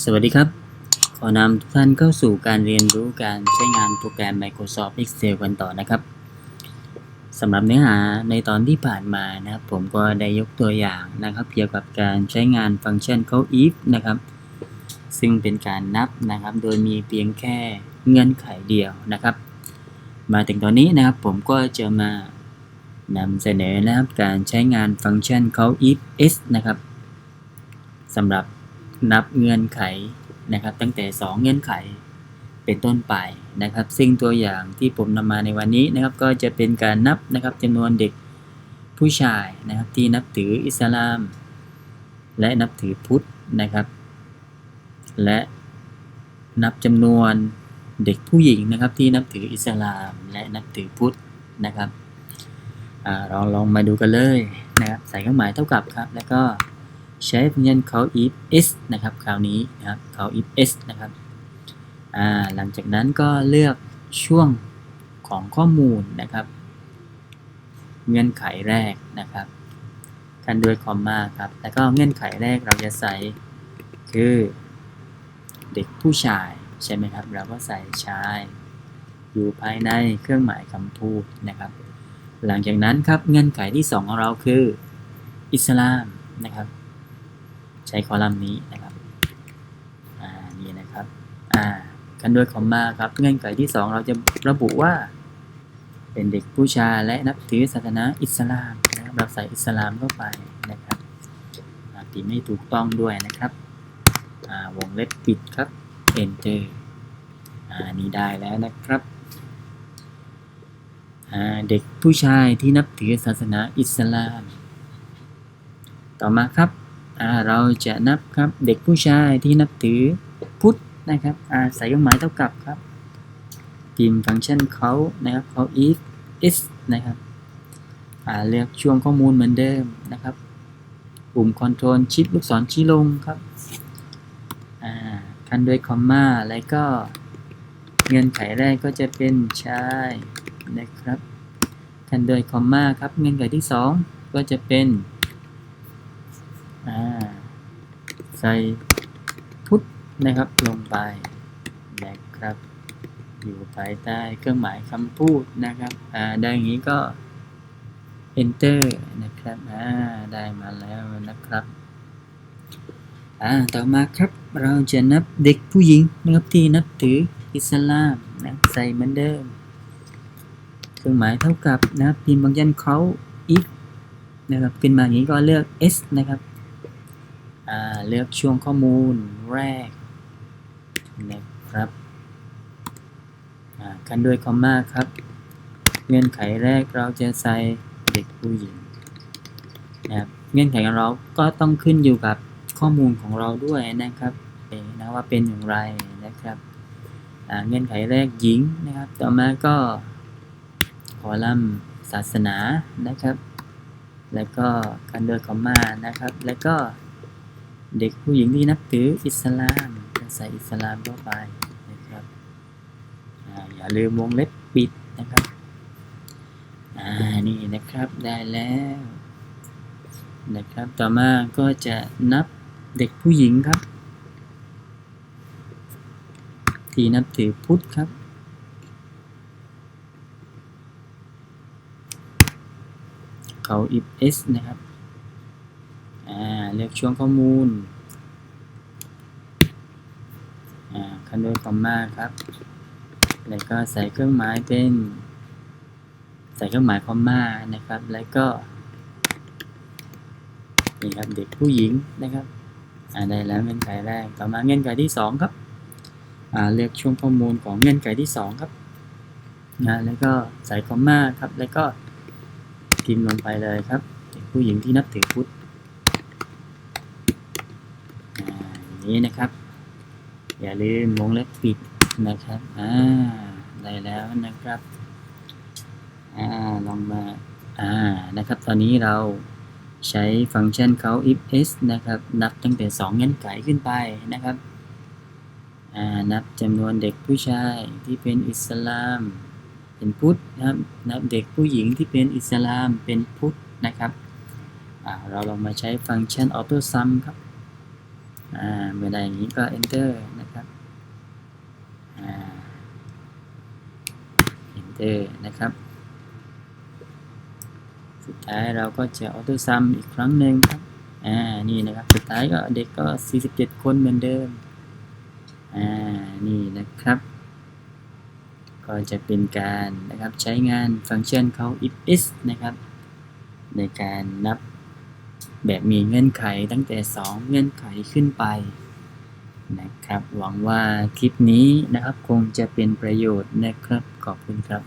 สวัสดีครับ ขอนำทุกท่านเข้าสู่การเรียนรู้การใช้งานโปรแกรม Microsoft Excel กันต่อนะครับสำหรับเนื้อหาในตอนที่ผ่านมานะครับผมก็ได้ยกตัวอย่างนะครับ เกี่ยวกับการใช้งานฟังก์ชันเขา if นะครับ ซึ่งเป็นการนับนะครับ โดยมีเพียงแค่เงื่อนไขเดียวนะครับ มาถึงตอนนี้นะครับผมก็จะมานำเสนอนะครับการใช้งานฟังก์ชันเขา if s นะครับสำหรับ นับเงื่อนไขนะครับ ตั้งแต่ 2 เงื่อนไขเป็นต้นไปนะครับ ซึ่งตัวอย่างที่ผมนำมาในวันนี้นะครับก็จะเป็นการนับนะครับจำนวนเด็กผู้ชายนะครับที่นับถืออิสลาม และนับถือพุทธนะครับ และนับจำนวนเด็กผู้หญิงนะครับที่นับถืออิสลามและนับถือพุทธนะครับอาเราลองมาดูกันเลยนะครับใส่เครื่องหมายเท่ากับครับ แล้วก็ ใช้ฟังก์ชัน call if s นะครับคราวนี้นะครับ call if s นะครับหลังจากนั้นก็เลือกช่วงของข้อมูลนะครับ เงื่อนไขแรกนะครับกันด้วยคอมมาครับ แล้วก็เงื่อนไขแรกเราจะใส่คือเด็กผู้ชายใช่ไหมครับ เราก็ใส่ชาย อยู่ภายในเครื่องหมายคำพูดนะครับ หลังจากนั้นครับเงื่อนไขที่ 2 ของเราคือ อิสลามนะครับ ใช้คอลัมน์นี้นะครับอ่านี่นะครับอ่ากันด้วยคอมมาครับเงื่อนไขที่ 2 เราจะระบุว่า เป็นเด็กผู้ชายและนับถือศาสนาอิสลามนะครับเราใส่อิสลามเข้าไปนะครับอ่ไม่ถูกต้องด้วยนะครับอ่าวงเล็บปิดครับ enter อ่านี่ได้แล้วนะครับอ่าเด็กผู้ชายที่นับถือศาสนาอิสลาม ต่อมาครับ เราจะนับครับเด็กผู้ชายที่นับถือพุทธนะครับอาใส่เครื่องหมายเท่ากับครับพิมพ์ฟังก์ชันเขานะครับเขา if is นะครับเลือกช่วงข้อมูลเหมือนเดิมนะครับปุ่ม Ctrl Shift ลูกศรชี้ลงครับคันด้วยคอมมาแล้วก็เงื่อนไขแรกก็จะเป็นชายนะครับคันด้วยคอมมาครับเงื่อนไขที่ 2 ก็จะเป็น อ่า ใส่พุทธนะครับลงไปนะครับ อยู่ภายใต้เครื่องหมายคำพูดนะครับอ่าได้อย่างนี้ก็ enter นะครับอ่าได้มาแล้วนะครับอ่าต่อมาครับเราจะนับเด็กผู้หญิงนะครับที่นับถืออิสลามนะใส่เหมือนเดิม เครื่องหมายเท่ากับนะครับพิมพ์บางยันเขา if นะครับขึ้นมาอย่างนี้ก็เลือก s นะครับ เลือกช่วงข้อมูลแรกนะครับอ่ากันด้วยคอมมาครับ เงื่อนไขแรกเราจะใส่เด็กผู้หญิงนะครับเงื่อนไขของเราก็ต้องขึ้นอยู่กับข้อมูลของเราด้วยนะครับนะว่าเป็นอย่างไรนะครับเงื่อนไขแรกหญิงนะครับ ต่อมาก็คอลัมน์ศาสนานะครับ แล้วก็กันด้วยคอมมานะครับ แล้วก็ เด็กผู้หญิงที่นับถืออิสลามจะใส่อิสลามเข้าไปนะครับออย่าลืมวงเล็บปิดนะครับอ่านี่นะครับได้แล้วนะครับต่อมาก็จะนับเด็กผู้หญิงครับ ที่นับถือพุทธครับเขาอิฟเอสนะครับ เลือกช่วงข้อมูลอ่าคันด้วยคอมมาครับ แล้วก็ใส่เครื่องหมายเป็น ใส่เครื่องหมายคอมมานะครับ แล้วก็นี่ครับเด็กผู้หญิงนะครับอ่าได้แล้วเงื่อนไขแรก ต่อมาเงื่อนไขที่สองครับอ่าเลือกช่วงข้อมูลของเงื่อนไขที่สองครับนะแล้วก็ใส่คอมมาครับ แล้วก็พิมพ์ลงไปเลยครับเด็กผู้หญิงที่นับถือพุทธ อ่าอย่าง นี้นะครับ อย่าลืมวงเล็บปิดนะครับอ่าได้แล้วนะครับอ่าลองมาอ่านะครับ ตอนนี้เราใช้ฟังก์ชันเขา if s นะครับ นับตั้งแต่2เงื่อนไขขึ้นไปนะครับอ่านับจำนวนเด็กผู้ชายที่เป็นอิสลาม เป็นพุทธนะครับนับเด็กผู้หญิงที่เป็นอิสลามเป็นพุทธนะครับอ่าเราลองมาใช้ฟังก์ชัน auto sum ครับ เมื่อใดอย่างนี้ก็ enter นะครับอ่า enter นะครับ สุดท้ายเราก็จะ auto sum อีกครั้งหนึ่งครับ อ่า นี่นะครับ สุดท้ายก็เด็กก็ 47 คนเหมือนเดิม อ่า นี่นะครับ ก็จะเป็นการนะครับใช้งานฟังก์ชันเขา if is นะครับ ในการนับ แบบมีเงื่อนไขตั้งแต่ 2 เงื่อนไขขึ้นไปนะครับ หวังว่าคลิปนี้นะครับคงจะเป็นประโยชน์นะครับ ขอบคุณครับ